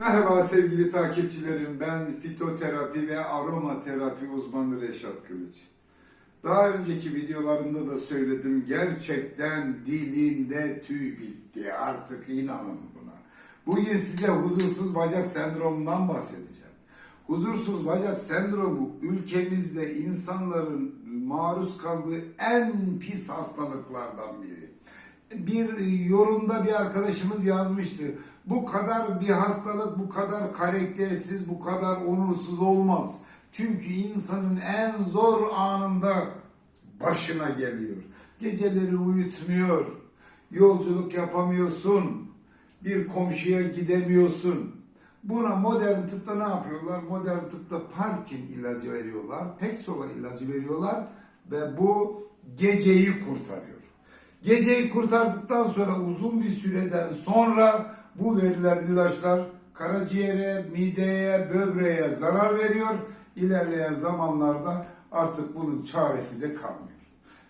Merhaba sevgili takipçilerim. Ben fitoterapi ve aromaterapi uzmanı Reşat Kılıç. Daha önceki videolarımda da söyledim. Gerçekten dilinde tüy bitti. Artık inanın buna. Bugün size huzursuz bacak sendromundan bahsedeceğim. Huzursuz bacak sendromu ülkemizde insanların maruz kaldığı en pis hastalıklardan biri bir yorumda bir arkadaşımız yazmıştı. Bu kadar bir hastalık, bu kadar karaktersiz, bu kadar onursuz olmaz. Çünkü insanın en zor anında başına geliyor. Geceleri uyutmuyor, yolculuk yapamıyorsun, bir komşuya gidemiyorsun. Buna modern tıpta ne yapıyorlar? Modern tıpta Parkin ilacı veriyorlar, Pexola ilacı veriyorlar ve bu geceyi kurtarıyor. Geceyi kurtardıktan sonra uzun bir süreden sonra bu verilen ilaçlar karaciğere, mideye, böbreğe zarar veriyor. İlerleyen zamanlarda artık bunun çaresi de kalmıyor.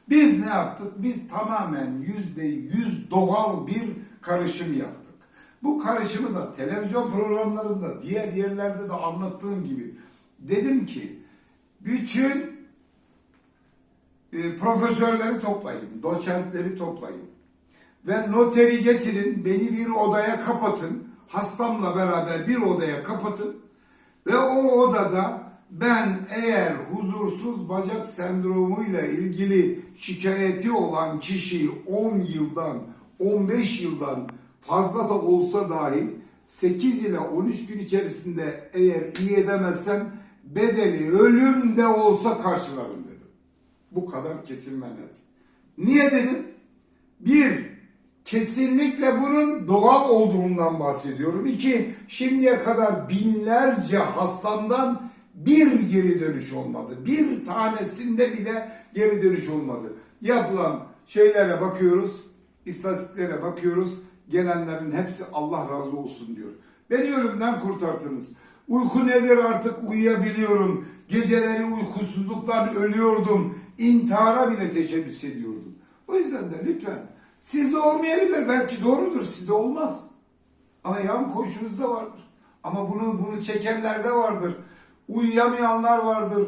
Biz ne yaptık? Biz tamamen yüzde yüz doğal bir karışım yaptık. Bu karışımı da televizyon programlarında, diğer yerlerde de anlattığım gibi dedim ki bütün e, profesörleri toplayın, doçentleri toplayın ve noteri getirin, beni bir odaya kapatın, hastamla beraber bir odaya kapatın. Ve o odada ben eğer huzursuz bacak sendromuyla ilgili şikayeti olan kişiyi 10 yıldan 15 yıldan fazla da olsa dahi 8 ile 13 gün içerisinde eğer iyi edemezsem bedeli ölüm de olsa karşılarım. Bu kadar net. Niye dedim? Bir, kesinlikle bunun doğal olduğundan bahsediyorum. İki, şimdiye kadar binlerce hastamdan bir geri dönüş olmadı. Bir tanesinde bile geri dönüş olmadı. Yapılan şeylere bakıyoruz, istatistiklere bakıyoruz. Gelenlerin hepsi Allah razı olsun diyor. Beni ölümden kurtardınız. Uyku nedir artık uyuyabiliyorum. Geceleri uykusuzluktan ölüyordum. İntihara bile teşebbüs ediyordum. O yüzden de lütfen sizde olmayabilir. Belki doğrudur sizde olmaz. Ama yan komşunuzda vardır. Ama bunu bunu çekenler de vardır. Uyuyamayanlar vardır.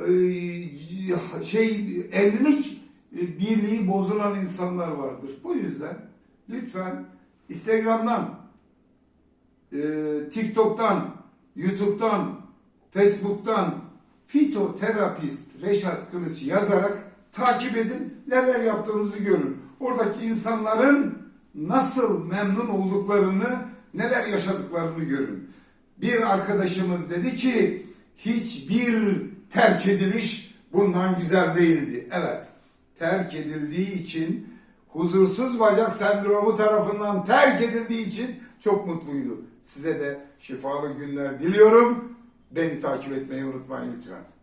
Ee, şey evlilik birliği bozulan insanlar vardır. Bu yüzden lütfen Instagram'dan, e, TikTok'tan, YouTube'dan, Facebook'tan fitoterapist Reşat Kılıç yazarak takip edin. Neler yaptığımızı görün. Oradaki insanların nasıl memnun olduklarını, neler yaşadıklarını görün. Bir arkadaşımız dedi ki hiçbir terk ediliş bundan güzel değildi. Evet, terk edildiği için huzursuz bacak sendromu tarafından terk edildiği için çok mutluydu. Size de şifalı günler diliyorum. Beni takip etmeyi unutmayın lütfen.